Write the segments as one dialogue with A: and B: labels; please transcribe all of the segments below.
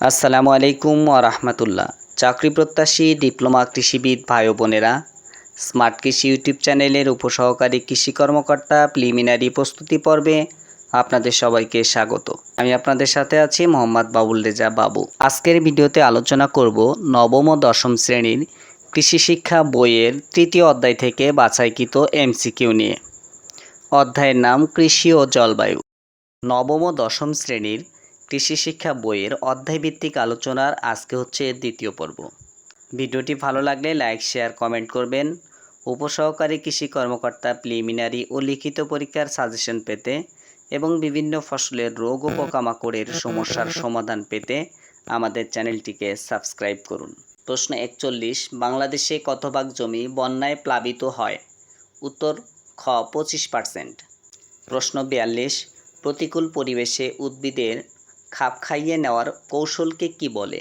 A: আসসালামু আলাইকুম রাহমাতুল্লাহ। চাকরি প্রত্যাশী, ডিপ্লোমা কৃষিবিদ ভাই বোনেরা, স্মার্ট কৃষি ইউটিউব চ্যানেলের উপসহকারী কৃষি কর্মকর্তা প্রিলিমিনারি প্রস্তুতি পর্বে আপনাদের সবাইকে স্বাগত। আমি আপনাদের সাথে আছি মোহাম্মদ বাবুল রেজা বাবু। আজকের ভিডিওতে আলোচনা করব নবম ও দশম শ্রেণির কৃষি শিক্ষা বইয়ের তৃতীয় অধ্যায় থেকে বাছাইকৃত এমসিকিউ নিয়ে। অধ্যায়ের নাম কৃষি ও জলবায়ু। নবম ও দশম শ্রেণির কৃষি শিক্ষা বইয়ের অধ্যায়ভিত্তিক আলোচনার আজকে হচ্ছে দ্বিতীয় পর্ব। ভিডিওটি ভালো লাগলে লাইক, শেয়ার, কমেন্ট করবেন। উপসহকারী কৃষি কর্মকর্তা প্রিলিমিনারি ও লিখিত পরীক্ষার সাজেশন পেতে এবং বিভিন্ন ফসলের রোগ ও পোকামাকড়ের সমস্যার সমাধান পেতে আমাদের চ্যানেলটিকে সাবস্ক্রাইব করুন। প্রশ্ন একচল্লিশ, বাংলাদেশে কত ভাগ জমি বন্যায় প্লাবিত হয়? উত্তর, খ, পঁচিশ পার্সেন্ট প্রশ্ন বিয়াল্লিশ, প্রতিকূল পরিবেশে উদ্ভিদের খাপ খাইয়ে নেওয়ার কৌশলকে কি বলে?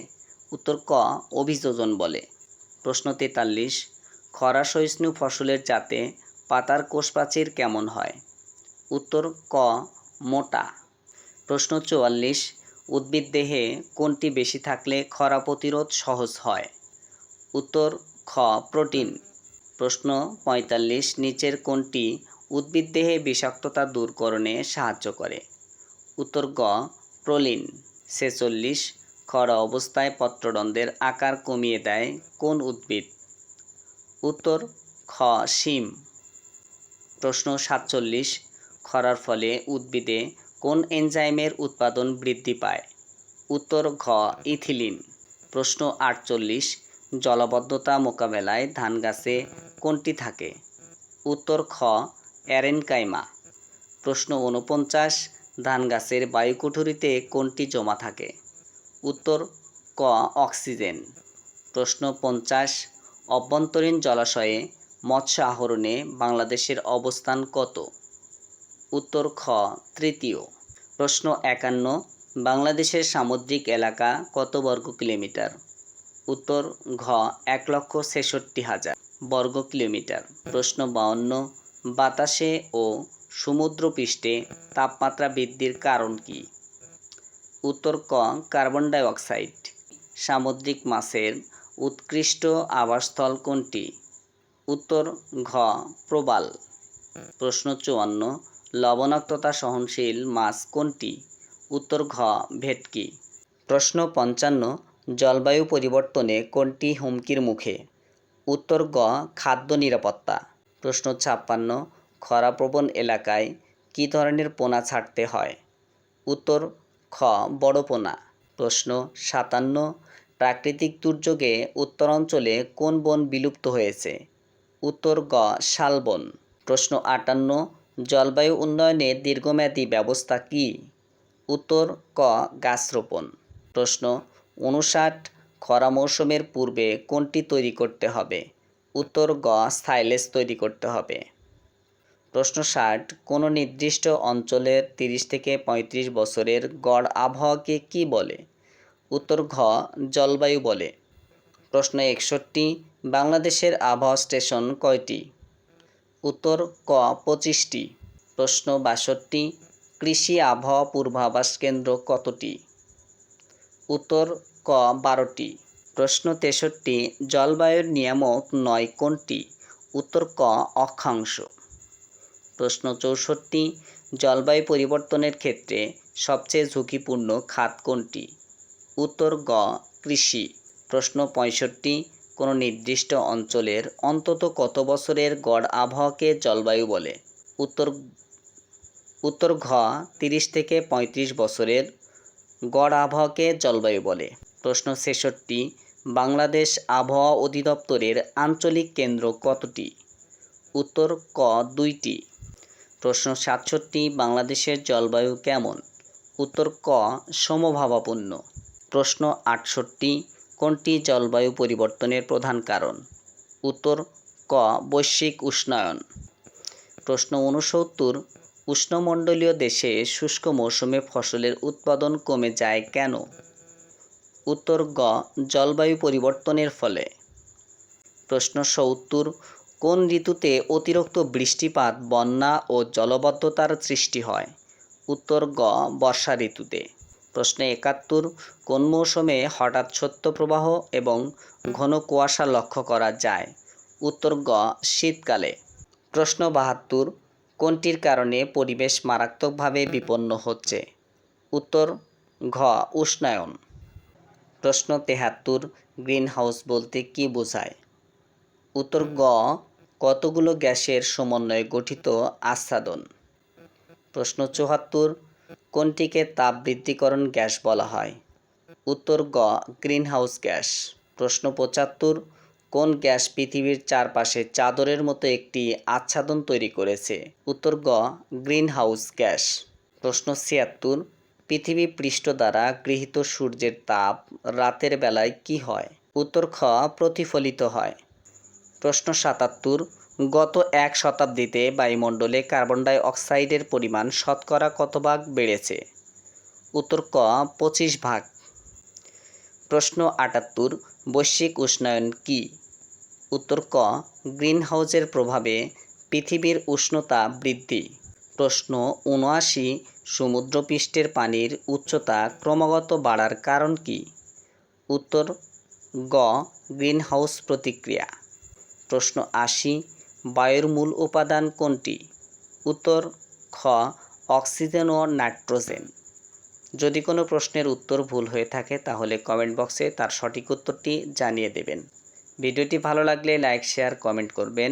A: উত্তর ক, অভিযোজন বলে। প্রশ্ন তেতাল্লিশ, খরা সহিষ্ণু ফসলের জাতে পাতার কোষপ্রাচীর কেমন হয়? উত্তর ক, মোটা। প্রশ্ন চুয়াল্লিশ, উদ্ভিদ দেহে কোনটি বেশি থাকলে খরা প্রতিরোধ সহজ হয়? উত্তর খ, প্রোটিন। প্রশ্ন পঁয়তাল্লিশ, নিচের কোনটি উদ্ভিদ দেহে বিষাক্ততা দূরকরণে সাহায্য করে? উত্তর গ প্রোলিন ছেচল্লিশ খরা অবস্থায় পত্রদণ্ডের আকার কমিয়ে দেয় কোন উদ্ভিদ? উত্তর, খ, শিম। প্রশ্ন সাতচল্লিশ, খরার ফলে উদ্ভিদে কোন এনজাইমের উৎপাদন বৃদ্ধি পায়? উত্তর, ঘ, ইথিলিন। প্রশ্ন আটচল্লিশ, জলবদ্ধতা মোকাবেলায় ধান গাছে কোনটি থাকে? উত্তর, খ, অ্যারেনকাইমা। প্রশ্ন উনপঞ্চাশ ধান গাছের বায়ুকুঠুরিতে কোনটি জমা থাকে। উত্তর, ক, অক্সিজেন। প্রশ্ন পঞ্চাশ, অভ্যন্তরীণ জলাশয়ে মৎস্য আহরণে বাংলাদেশের অবস্থান কত? উত্তর, খ, তৃতীয়। প্রশ্ন একান্ন, বাংলাদেশের সামুদ্রিক এলাকা কত বর্গ কিলোমিটার? উত্তর, ঘ, এক লক্ষ ছেষট্টি হাজার বর্গ কিলোমিটার। প্রশ্ন বাউন্ন, বাতাসে ও সমুদ্রপৃষ্ঠে তাপমাত্রা বৃদ্ধির কারণ কি? উত্তর ক, কার্বন ডাই অক্সাইড সামুদ্রিক মাছের উৎকৃষ্ট আবাসস্থল কোনটি? উত্তর ঘ, প্রবাল। প্রশ্ন চুয়ান্ন, লবণাক্ততা সহনশীল মাছ কোনটি? উত্তর ঘ, ভেটকি। প্রশ্ন পঞ্চান্ন, জলবায়ু পরিবর্তনে কোনটি হুমকির মুখে? উত্তর গ, খাদ্য নিরাপত্তা। প্রশ্ন ছাপ্পান্ন খরাপ্রবণ এলাকায় কী ধরনের পোনা ছাড়তে হয়? উত্তর, খ, বড় পোনা। প্রশ্ন সাতান্ন, প্রাকৃতিক দুর্যোগে উত্তরাঞ্চলে কোন বন বিলুপ্ত হয়েছে? উত্তর, গ শালবন প্রশ্ন আটান্ন, জলবায়ু উন্নয়নে দীর্ঘমেয়াদী ব্যবস্থা কী? উত্তর, ক, গাছ রোপণ। প্রশ্ন উনষাট, খরা মৌসুমের পূর্বে কোনটি তৈরি করতে হবে? উত্তর, গ সাইলেজ তৈরি করতে হবে। প্রশ্ন ষাট, কোনো নির্দিষ্ট অঞ্চলের তিরিশ থেকে পঁয়ত্রিশ বছরের গড় আবহাওয়াকে কি বলে? উত্তর ঘ, জলবায়ু বলে। প্রশ্ন একষট্টি, বাংলাদেশের আবহাওয়া স্টেশন কয়টি? উত্তর ক, পঁচিশটি। প্রশ্ন বাষট্টি, কৃষি আবহাওয়া পূর্বাভাস কেন্দ্র কতটি? উত্তর ক, বারোটি। প্রশ্ন তেষট্টি, জলবায়ুর নিয়ামক নয় কোনটি? উত্তর ক, অক্ষাংশ। প্রশ্ন চৌষট্টি জলবায়ু পরিবর্তনের ক্ষেত্রে সবচেয়ে ঝুঁকিপূর্ণ খাত কোনটি? উত্তর, গ, কৃষি। প্রশ্ন পঁয়ষট্টি, কোনো নির্দিষ্ট অঞ্চলের অন্তত কত বছরের গড় আবহাওয়াকে জলবায়ু বলে? উত্তর উত্তর, ঘ, তিরিশ থেকে পঁয়ত্রিশ বছরের গড় আবহাওয়াকে জলবায়ু বলে। প্রশ্ন ছেষট্টি, বাংলাদেশ আবহাওয়া অধিদপ্তরের আঞ্চলিক কেন্দ্র কতটি? উত্তর, ক, দুইটি। প্রশ্ন সাতষট্টি, বাংলাদেশের জলবায়ু কেমন? উত্তর ক, সমভাবাপন্ন। প্রশ্ন আটষট্টি, কোনটি জলবায়ু পরিবর্তনের প্রধান কারণ? উত্তর ক, বৈশ্বিক উষ্ণায়ন। প্রশ্ন উনসত্তর উষ্ণমণ্ডলীয় দেশে শুষ্ক মৌসুমে ফসলের উৎপাদন কমে যায় কেন? উত্তর গ, জলবায়ু পরিবর্তনের ফলে। প্রশ্ন সত্তর কোন ঋতুতে অতিরিক্ত বৃষ্টিপাত, বন্যা ও জলবদ্ধতার সৃষ্টি হয়? উত্তর গ, বর্ষা ঋতুতে। প্রশ্ন একাত্তর, কোন মৌসুমে হঠাৎ শৈত্যপ্রবাহ এবং ঘন কুয়াশা লক্ষ্য করা যায়? উত্তর গ, শীতকালে। প্রশ্ন বাহাত্তর, কোনটির কারণে পরিবেশ মারাত্মকভাবে বিপন্ন হচ্ছে? উত্তর ঘ, উষ্ণায়ন। প্রশ্ন তেহাত্তর গ্রিন হাউস বলতে কি বোঝায়? উত্তর গ, কতগুলো গ্যাসের সমন্বয়ে গঠিত আচ্ছাদন? প্রশ্ন চুয়াত্তর, কোনটিকে তাপ বৃদ্ধিকরণ গ্যাস বলা হয়? উত্তর গ, গ্রিনহাউস গ্যাস। প্রশ্ন পঁচাত্তর, কোন গ্যাস পৃথিবীর চারপাশে চাদরের মতো একটি আচ্ছাদন তৈরি করেছে? উত্তর গ, গ্রিনহাউস গ্যাস। প্রশ্ন ছিয়াত্তর, পৃথিবী পৃষ্ঠ দ্বারা গৃহীত সূর্যের তাপ রাতের বেলায় কি হয়? উত্তর খ, প্রতিফলিত হয়। প্রশ্ন সাতাত্তর, গত এক শতাব্দীতে বায়ুমণ্ডলে কার্বন ডাই অক্সাইডের পরিমাণ শতকরা কত ভাগ বেড়েছে? উত্তর ক, পঁচিশ ভাগ। প্রশ্ন আটাত্তর, বৈশ্বিক উষ্ণায়ন কি? উত্তর ক গ্রিনহাউসের প্রভাবে পৃথিবীর উষ্ণতা বৃদ্ধি। প্রশ্ন উনআশি সমুদ্রপৃষ্ঠের পানির উচ্চতা ক্রমাগত বাড়ার কারণ কি? উত্তর গ গ্রিনহাউস প্রতিক্রিয়া। প্রশ্ন আশি, বায়ুর মূল উপাদান কোনটি? উত্তর, খ, অক্সিজেন ও নাইট্রোজেন। যদি কোনো প্রশ্নের উত্তর ভুল হয়ে থাকে, তাহলে কমেন্ট বক্সে তার সঠিক উত্তরটি জানিয়ে দেবেন। ভিডিওটি ভালো লাগলে লাইক, শেয়ার, কমেন্ট করবেন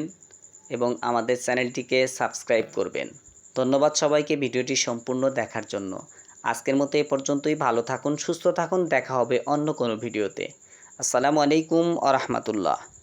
A: এবং আমাদের চ্যানেলটিকে সাবস্ক্রাইব করবেন। ধন্যবাদ সবাইকে ভিডিওটি সম্পূর্ণ দেখার জন্য। আজকের মতো এ পর্যন্তই। ভালো থাকুন, সুস্থ থাকুন। দেখা হবে অন্য কোনো ভিডিওতে। আসসালামু আলাইকুম আ রহমতুল্লাহ।